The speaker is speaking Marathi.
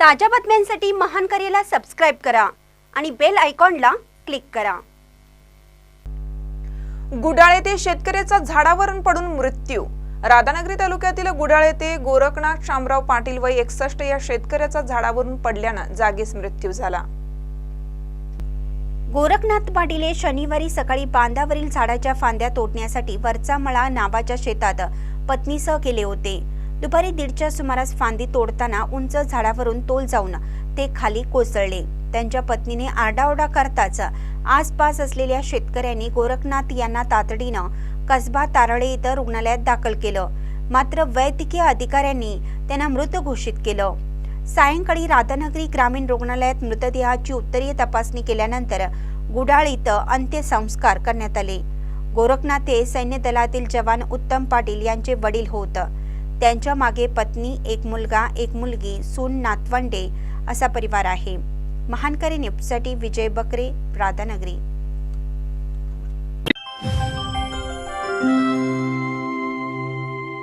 ताज्या बातम्यांसाठी महान करेला सबस्क्राईब करा आणि बेल आयकॉनला क्लिक करा. गुडाळ येथे शेतकऱ्याचा झाडावरून पडून मृत्यू. राधानगरी तालुक्यातील गुडाळ येथे गोरखनाथ शामराव पाटील वय एकसष्ट या शेतकऱ्याचा झाडावरून पडल्यानं जागीच मृत्यू झाला. गोरखनाथ पाटील हे शनिवारी सकाळी बांधावरील झाडाच्या फांद्या तोडण्यासाठी वरचा मळा नावाच्या शेतात पत्नीसह गेले होते. दुपारी दीडच्या सुमारास फांदी तोडताना उंच झाडावरून तोल जाऊन ते खाली कोसळले. त्यांच्या पत्नीने आरडाओरडा करताच आसपास असलेल्या शेतकऱ्यांनी गोरखनाथ यांना तातडीनं कसबा तारळे इथं रुग्णालयात दाखल केलं. मात्र वैद्यकीय अधिकाऱ्यांनी त्यांना मृत घोषित केलं. सायंकाळी राधानगरी ग्रामीण रुग्णालयात मृतदेहाची उत्तरीय तपासणी केल्यानंतर गुडाळ इथं अंत्यसंस्कार करण्यात आले. गोरखनाथ हे सैन्य दलातील जवान उत्तम पाटील यांचे वडील होत. त्यांच्या मागे पत्नी एक मुलगा एक मुलगी सून नातवंडे असा परिवार आहे. महानकरी न्यूजसाठी विजय बकरे राधानगरी.